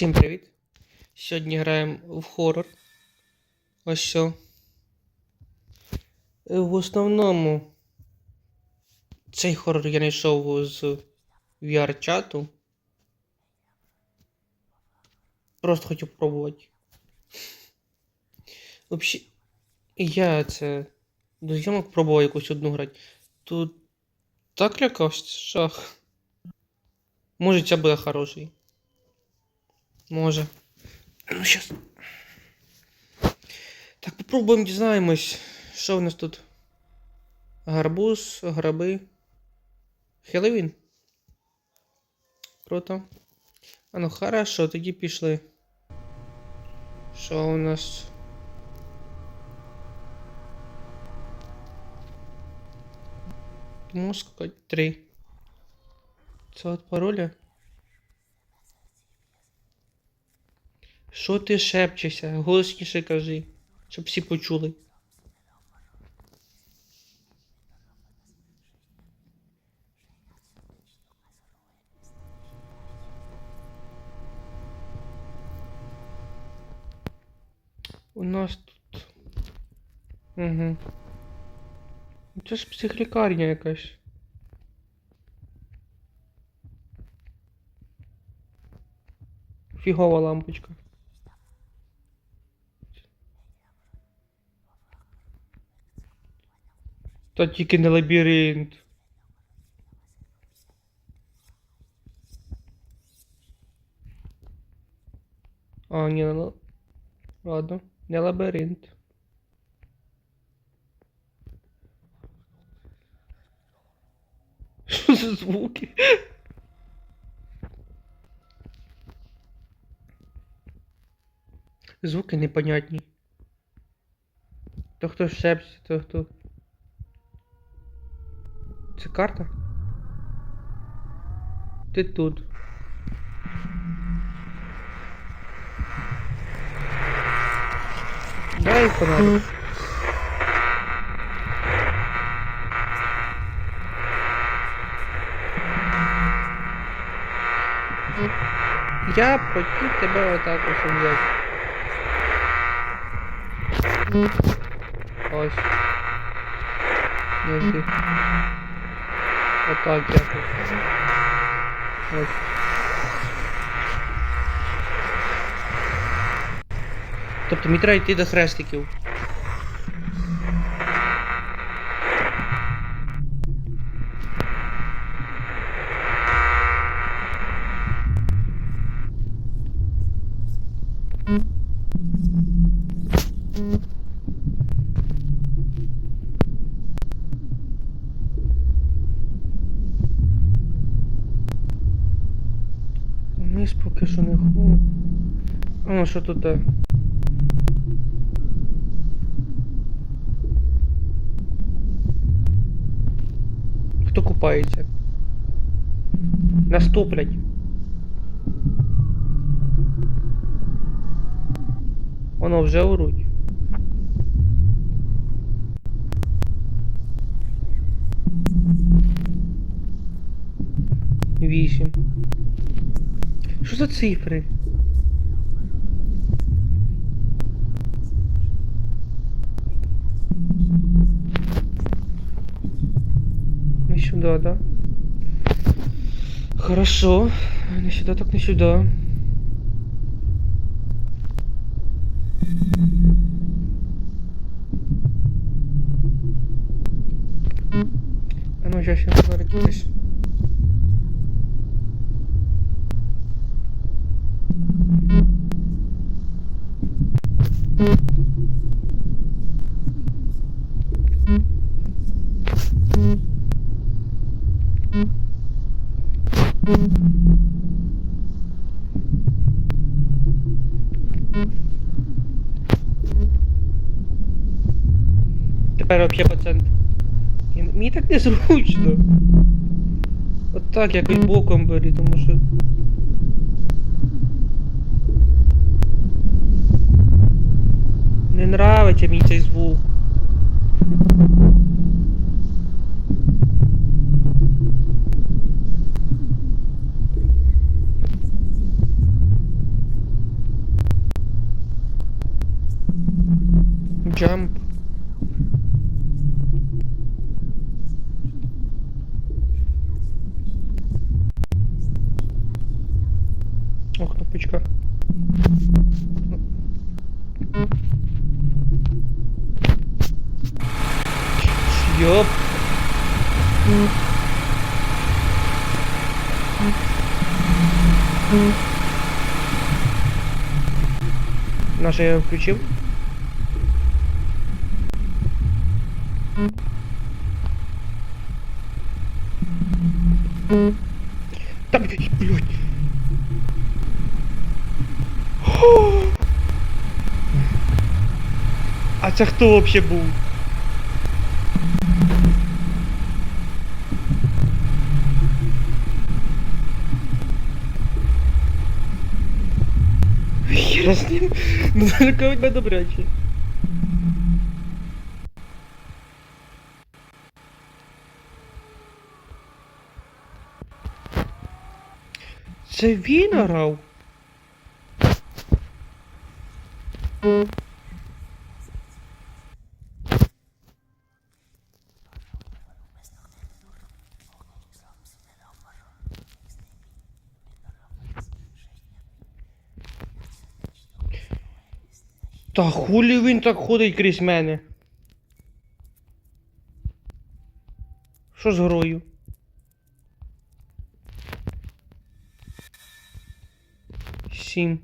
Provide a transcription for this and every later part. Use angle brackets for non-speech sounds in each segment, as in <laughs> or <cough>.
Всім привіт! Сьогодні граємо в хорор. Ось що. Е, В основному цей хорор я знайшов з VR-чату. Просто хотів пробувати. Взагалі, я це до зйомок пробував якусь одну грати. Тут так лякався, шах. Може, це буде хороший. Може. Ну, щас. Так, попробуємо дізнаємось, що в нас тут. Гарбуз, граби. Хеллоуін. Круто. А ну хорошо, тоді пішли. Що у нас? Мозг три. Це от пароля? Що ти шепчешся? Голосніше кажи, щоб всі почули. У нас тут. Угу. Це ж психлікарня якась. Фігова лампочка. Та тільки не лабіринт. А, ні, ла- ладно, не лабіринт. <laughs> Що за звуки? Звуки непонятні. То хто шепче, то хто. Це карта? Ти тут. Дай фонарик. Я хотів тебе отак ось взяти. Ось. Не жди. Отак дякую. Тобто мені треба йти до хрестиків. Що тут? е? Хто купається? Наступлять. Воно вже оруть. Вісім. Що за цифри? Сюда, да? Хорошо. Не сюда, так не сюда. А ну, сейчас я фонарик взагалі пацан. Мені так незручно. От так якось боком бери, тому що... Не нравится мені цей звук. Jump. Ёп. Наше я включив. Та блядь. А це хто вообще був? Хіра Ну. Ну, далеко добряче. Це він орав? Та хулі він так ходить крізь мене? Що з грою? Сім.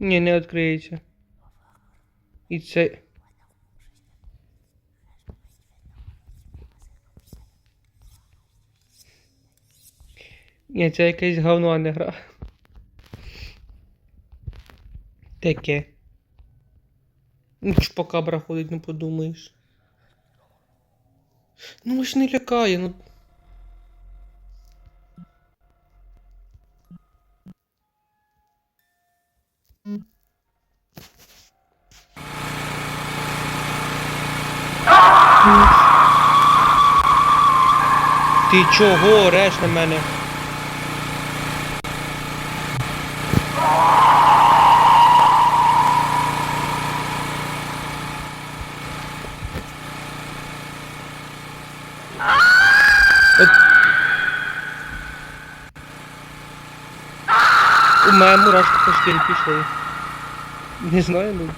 Ні, не відкриється. І це. Це якесь говно, а не гра. Таке. Ну, чупакабра ходить, ну подумаєш. Ну ж не лякає, ну. Ти чого ореш на мене? От... У мене мурашки по шкірі пішли. Не знаю, ну.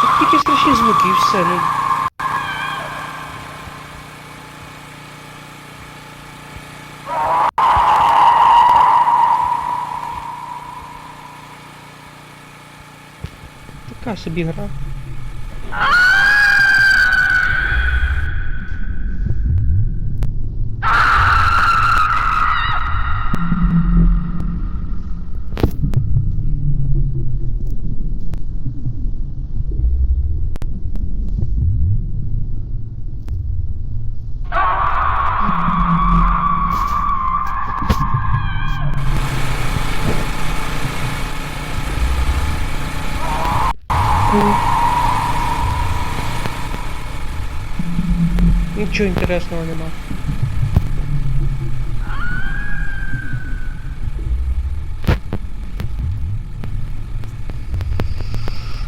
Тут тільки страшні звуки і все, ну. Така собі гра. Ah! Нічого інтересного нема.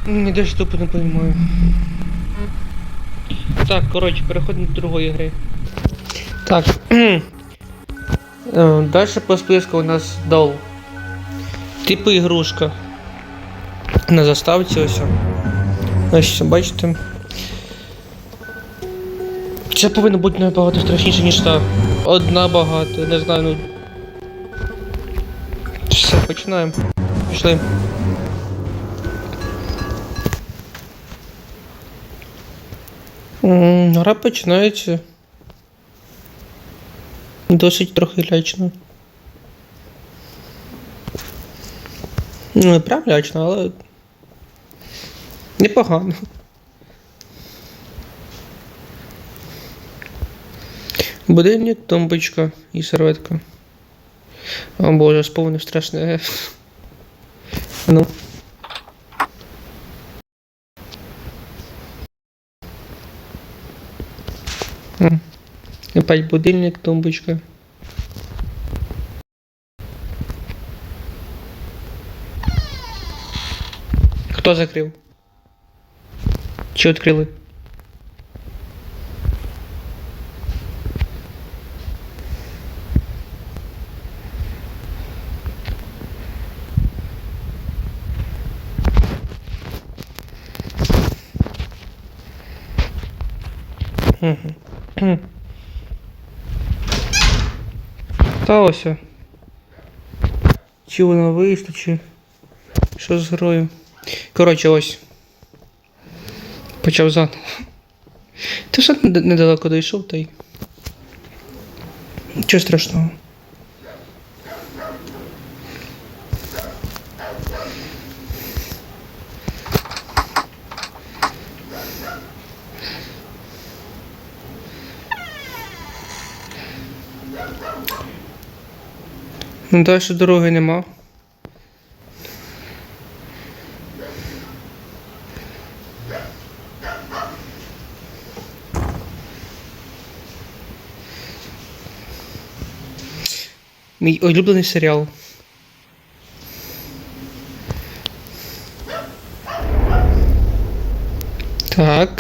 Ні, даже тупо не понимаю. Так, коротше, переходимо до другої гри. Так. Далі по списку у нас дол. Типу ігрушка. На заставці ось. Ось, бачите. Це повинно бути набагато страшніше, ніж та. Одна багато, не знаю, ну. Все, починаємо. Пішли. Гра починається. Досить трохи лячно. Ну, не прям лячно, але. Непогано. Будильник, тумбочка і серветка. О боже, сповнив страшне. <laughs> Ну. Опять будильник, тумбочка. Хто закрив? Чи відкрили? Та ось. Чи вона вийшла, чи що з грою? Коротше, ось. Почав заново. Ти все недалеко дійшов, та й. Чого страшного. Ну далі дороги нема. Мій улюблений серіал. Так.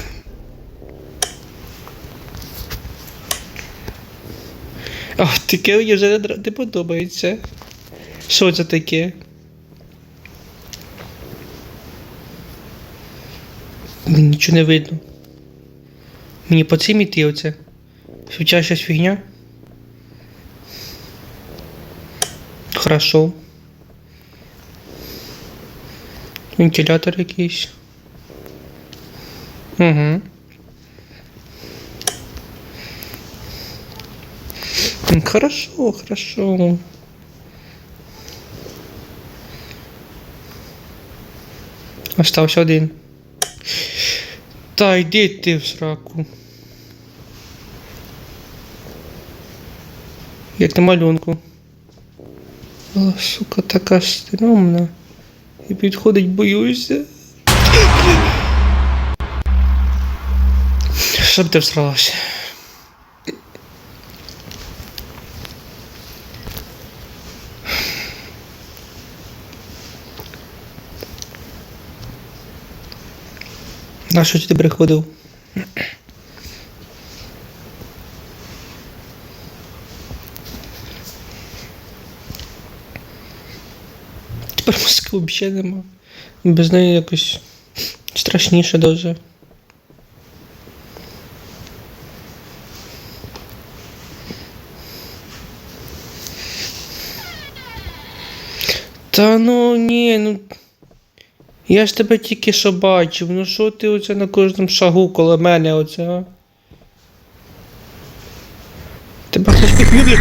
Таке мені вже не подобається. Що це таке? Мені нічого не видно. Мені по цим іти оце. Свічащась фігня. Хорошо. Вентилятор якийсь. Угу. Хорошо, хорошо. Остався один. Та йди ти в сраку. Як на малюнку. О, сука, така стрьомна. І підходить, боюся. Щоб ти всралася. На що ти приходив? Тепер маски взагалі нема. Без неї якось страшніше дуже. Та ну ні, ну. Я ж тебе тільки що бачив. Ну що ти оце на кожному шагу коло мене оце, а? Тебе хтось підбігли?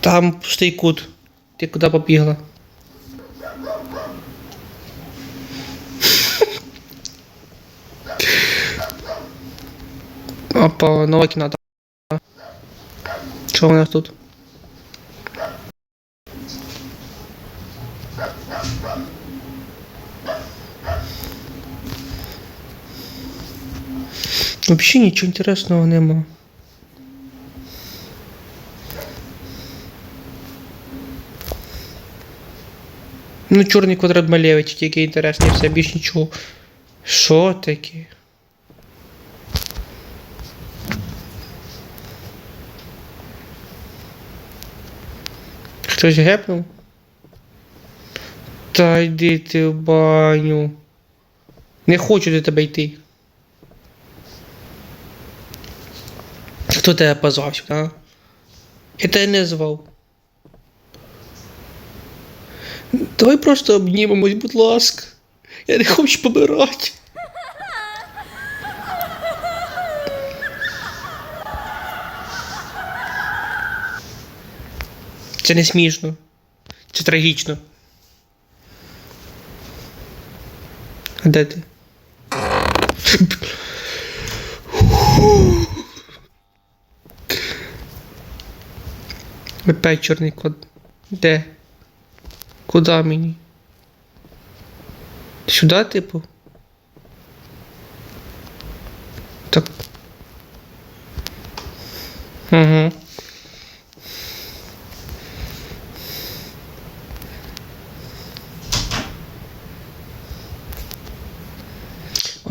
Там пустий кут. Ти куди побігла? Опа, нова кімната. Що у нас тут? Вообще ничего интересного нема. Ну, чорний квадрат Малевич, тільки інтересний, все більш нічого. Що таке? Хтось гепнув? Та йди ти в баню. Не хочу до тебе йти. Хто тебе позвав а? Я тебе не звав. Давай просто обнімемось, будь ласка. Я не хочу помирати. Це не смішно. Це трагічно. Де ти? Опять код. Де? Куда мені? Сюда, типу? Так. Угу.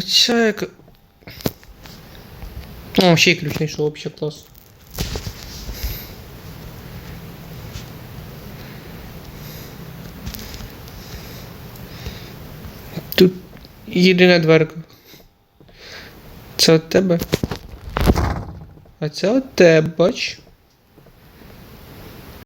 Оця яка. О, ще ключ знайшов, вообще клас. Тут єдина дверка. Це от тебе. А це от тебе, бач.